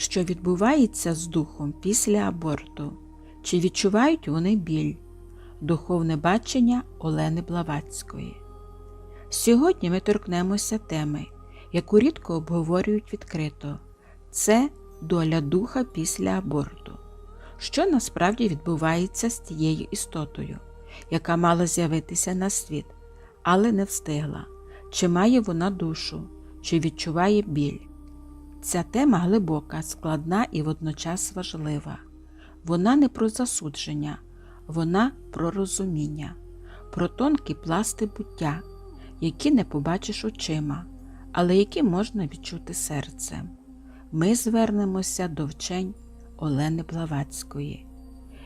що відбувається з духом після аборту, чи відчувають вони біль, духовне бачення Олени Блаватської. Сьогодні ми торкнемося теми, яку рідко обговорюють відкрито це доля духа після аборту. Що насправді відбувається з тією істотою, яка мала з'явитися на світ, але не встигла, чи має вона душу, чи відчуває біль. Ця тема глибока, складна і водночас важлива. Вона не про засудження, вона про розуміння, про тонкі пласти буття, які не побачиш очима, але які можна відчути серцем. Ми звернемося до вчень Олени Блаватської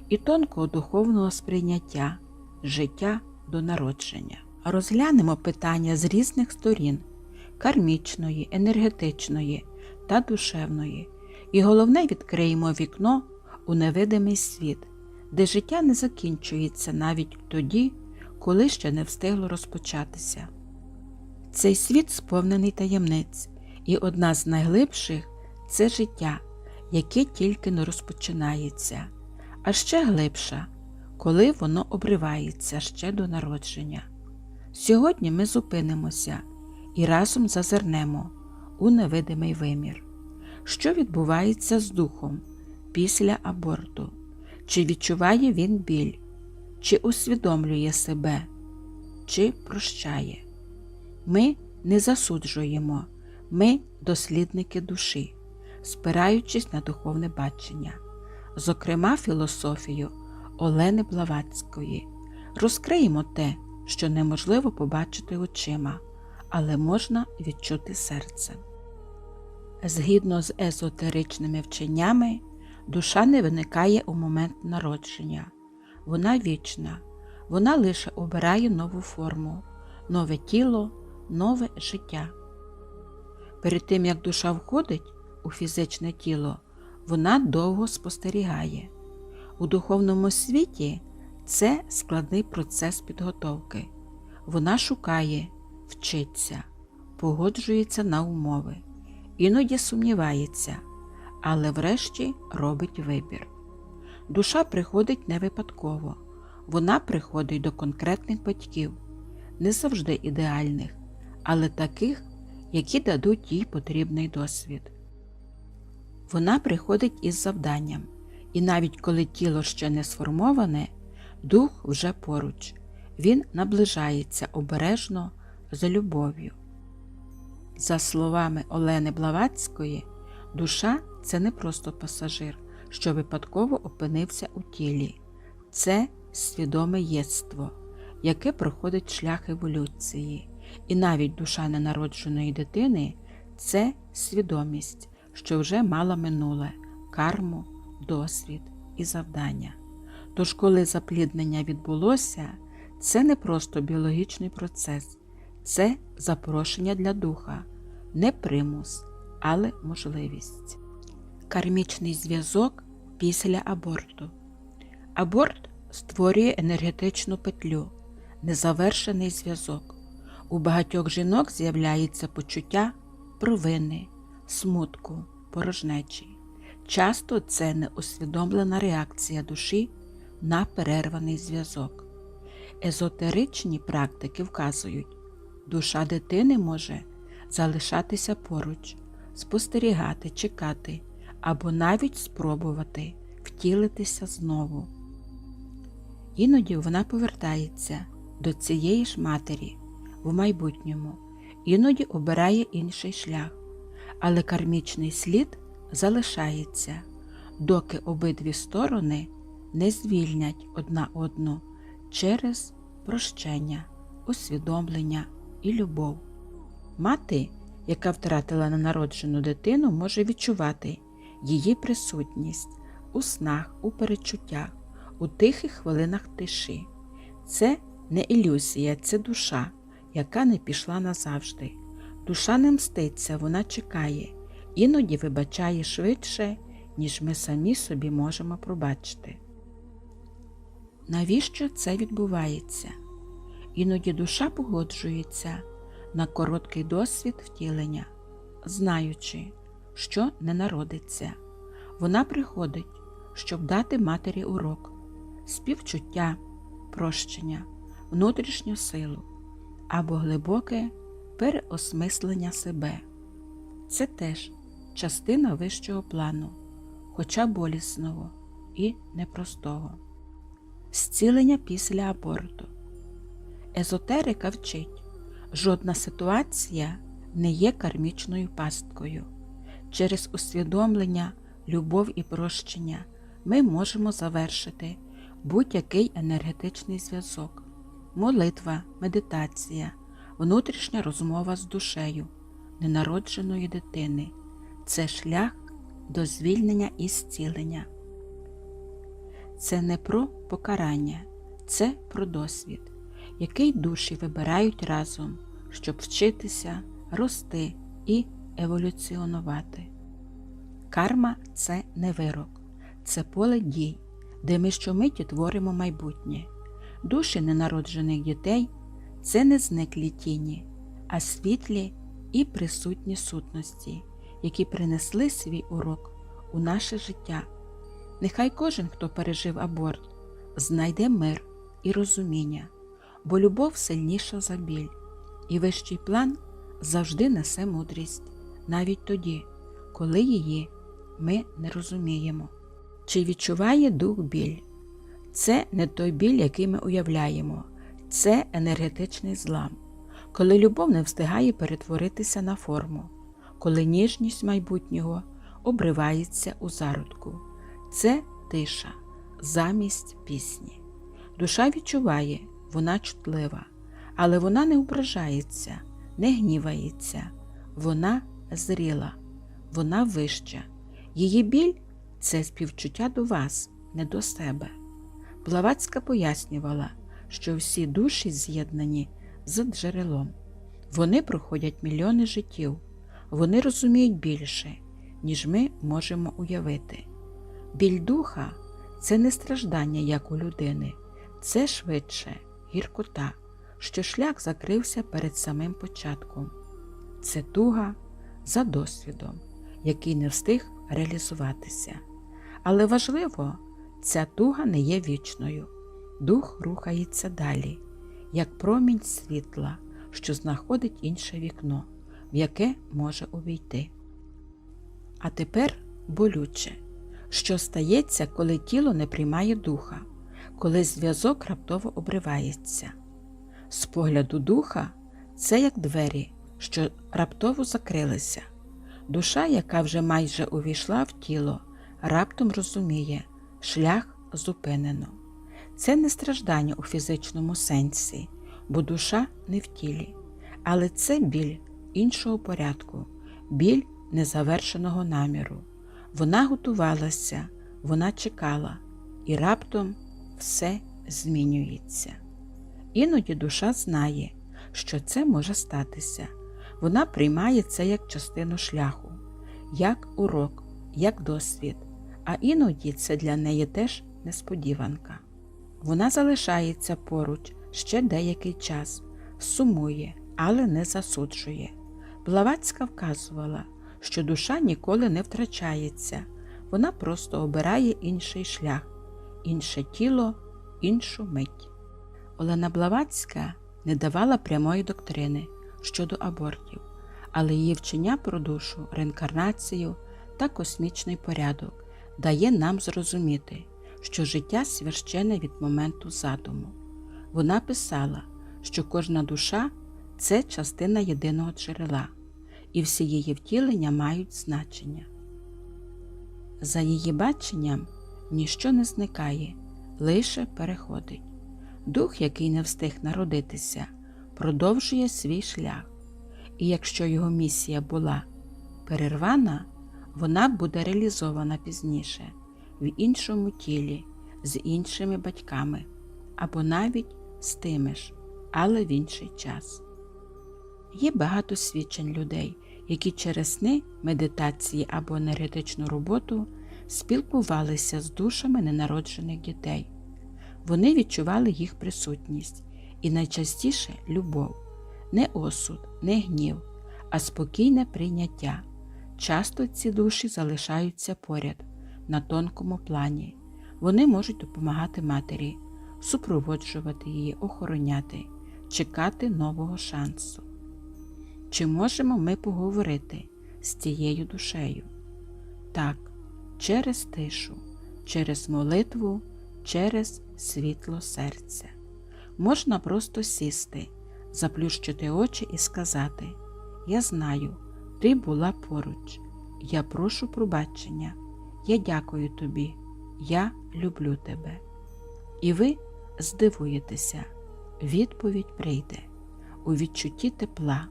і тонкого духовного сприйняття життя до народження. Розглянемо питання з різних сторін кармічної, енергетичної та душевної, і головне відкриємо вікно у невидимий світ, де життя не закінчується навіть тоді, коли ще не встигло розпочатися. Цей світ сповнений таємниць, і одна з найглибших це життя, яке тільки не розпочинається, а ще глибша, коли воно обривається ще до народження. Сьогодні ми зупинимося і разом зазирнемо у невидимий вимір, що відбувається з духом після аборту, чи відчуває він біль, чи усвідомлює себе, чи прощає. Ми не засуджуємо, ми дослідники душі, спираючись на духовне бачення, зокрема філософію Олени Блаватської. Розкриємо те, що неможливо побачити очима, але можна відчути серцем. Згідно з езотеричними вченнями, душа не виникає у момент народження, вона вічна, вона лише обирає нову форму, нове тіло, нове життя. Перед тим як душа входить у фізичне тіло, вона довго спостерігає. У духовному світі це складний процес підготовки. Вона шукає, вчиться, погоджується на умови, іноді сумнівається, але врешті робить вибір. Душа приходить не випадково, вона приходить до конкретних батьків, не завжди ідеальних, але таких, які дадуть їй потрібний досвід. Вона приходить із завданням, і навіть коли тіло ще не сформоване, дух вже поруч, він наближається обережно за любов'ю. За словами Олени Блаватської, душа це не просто пасажир, що випадково опинився у тілі, це свідоме єство, яке проходить шлях еволюції, і навіть душа ненародженої дитини це свідомість, що вже мала минуле, карму, досвід і завдання. Тож, коли запліднення відбулося, це не просто біологічний процес, це запрошення для духа, не примус, але можливість. Кармічний зв'язок після аборту. Аборт створює енергетичну петлю, незавершений зв'язок. У багатьох жінок з'являється почуття провини, смутку, порожнечі. Часто це неусвідомлена реакція душі на перерваний зв'язок. Езотеричні практики вказують, душа дитини може залишатися поруч, спостерігати, чекати або навіть спробувати втілитися знову. Іноді вона повертається до цієї ж матері в майбутньому, іноді обирає інший шлях, але кармічний слід залишається, доки обидві сторони не звільнять одна одну через прощення, усвідомлення і любов. Мати, яка втратила ненароджену дитину, може відчувати її присутність у снах, у перечуттях, у тихих хвилинах тиші. Це не ілюзія, це душа, яка не пішла назавжди. Душа не мститься, вона чекає, іноді вибачає швидше, ніж ми самі собі можемо пробачити. Навіщо це відбувається? Іноді душа погоджується на короткий досвід втілення, знаючи, що не народиться, Вона приходить, щоб дати матері урок, співчуття, прощення, внутрішню силу або глибоке переосмислення себе. Це теж частина вищого плану, хоча болісного і непростого. Зцілення після аборту. Езотерика вчить, жодна ситуація не є кармічною пасткою. Через усвідомлення, любов і прощення ми можемо завершити будь-який енергетичний зв'язок, молитва, медитація, внутрішня розмова з душею ненародженої дитини це шлях до звільнення і зцілення. Це не про покарання, це про досвід, який душі вибирають разом, щоб вчитися, рости і еволюціонувати. Карма це не вирок, це поле дій, де ми щомиті творимо майбутнє. Душі ненароджених дітей це не зниклі тіні, а світлі і присутні сутності, які принесли свій урок у наше життя. Нехай кожен, хто пережив аборт, знайде мир і розуміння, бо любов сильніша за біль, і вищий план завжди несе мудрість, навіть тоді, коли її ми не розуміємо. Чи відчуває дух біль? Це не той біль, який ми уявляємо, це енергетичний злам, коли любов не встигає перетворитися на форму, коли ніжність майбутнього обривається у зародку. Це тиша, замість пісні. Душа відчуває, вона чутлива, але вона не ображається, не гнівається, вона зріла, вона вища. Її біль це співчуття до вас, не до себе. Блаватська пояснювала, що всі душі з'єднані з джерелом. Вони проходять мільйони життів, вони розуміють більше, ніж ми можемо уявити. Біль духа це не страждання, як у людини, це швидше гіркота, що шлях закрився перед самим початком. Це туга за досвідом, який не встиг реалізуватися. Але важливо, ця туга не є вічною. Дух рухається далі, як промінь світла, що знаходить інше вікно, в яке може увійти. А тепер болюче, що стається, коли тіло не приймає духа, коли зв'язок раптово обривається. З погляду духа це як двері, що раптово закрилися. Душа, яка вже майже увійшла в тіло, раптом розуміє, шлях зупинено. Це не страждання у фізичному сенсі, бо душа не в тілі, але це біль іншого порядку, біль незавершеного наміру. Вона готувалася, вона чекала, і раптом все змінюється. Іноді душа знає, що це може статися. Вона приймає це як частину шляху, як урок, як досвід, а іноді це для неї теж несподіванка. Вона залишається поруч ще деякий час, сумує, але не засуджує. Блаватська вказувала, що душа ніколи не втрачається, вона просто обирає інший шлях, інше тіло, іншу мить. Олена Блаватська не давала прямої доктрини щодо абортів, але її вчення про душу, реінкарнацію та космічний порядок дає нам зрозуміти, що життя священне від моменту задуму. Вона писала, що кожна душа це частина єдиного джерела, і всі її втілення мають значення. За її баченням ніщо не зникає, лише переходить. Дух, який не встиг народитися, продовжує свій шлях, і якщо його місія була перервана, вона буде реалізована пізніше в іншому тілі, з іншими батьками або навіть з тими ж, але в інший час. Є багато свідчень людей, які через сни, медитації або енергетичну роботу спілкувалися з душами ненароджених дітей. Вони відчували їх присутність і найчастіше любов, не осуд, не гнів, а спокійне прийняття. Часто ці душі залишаються поряд, на тонкому плані. Вони можуть допомагати матері, супроводжувати її, охороняти, чекати нового шансу. Чи можемо ми поговорити з тією душею? Так, через тишу, через молитву, через світло серця. Можна просто сісти, заплющити очі і сказати: Я знаю, ти була поруч, я прошу пробачення, я дякую тобі, я люблю тебе. І ви здивуєтеся, відповідь прийде. У відчутті тепла,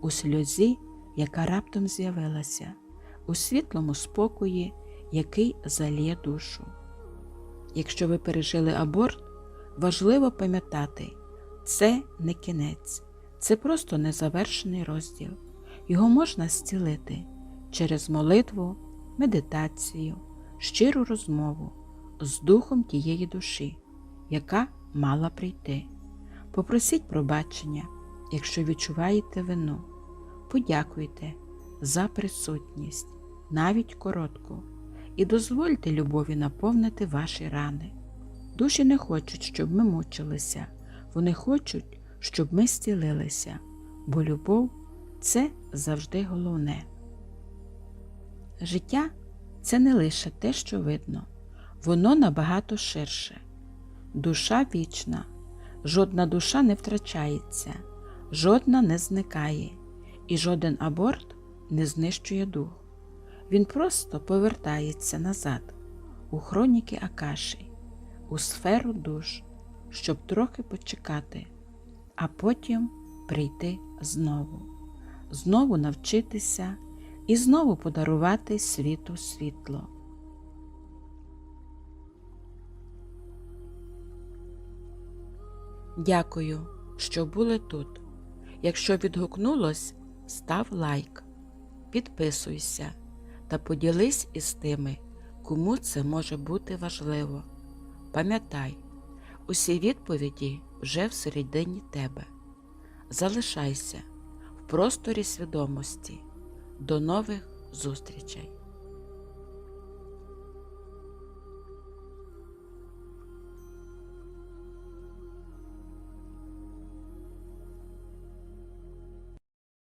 у сльозі, яка раптом з'явилася, у світлому спокої, який заліє душу. Якщо ви пережили аборт, важливо пам'ятати, це не кінець, це просто незавершений розділ. Його можна зцілити через молитву, медитацію, щиру розмову з духом тієї душі, яка мала прийти. Попросіть пробачення, якщо відчуваєте вину. Подякуйте за присутність, навіть коротку, і дозвольте любові наповнити ваші рани. Душі не хочуть, щоб ми мучилися, вони хочуть, щоб ми зцілилися, бо любов це завжди головне. Життя це не лише те, що видно, воно набагато ширше. Душа вічна, жодна душа не втрачається, жодна не зникає, і жоден аборт не знищує дух. Він просто повертається назад, у хроніки Акаші, у сферу душ, щоб трохи почекати, а потім прийти знову, знову навчитися і знову подарувати світу світло. Дякую, що були тут. Якщо відгукнулось, став лайк, підписуйся та поділись із тими, кому це може бути важливо. Пам'ятай, усі відповіді вже всередині тебе. Залишайся в просторі свідомості. До нових зустрічей!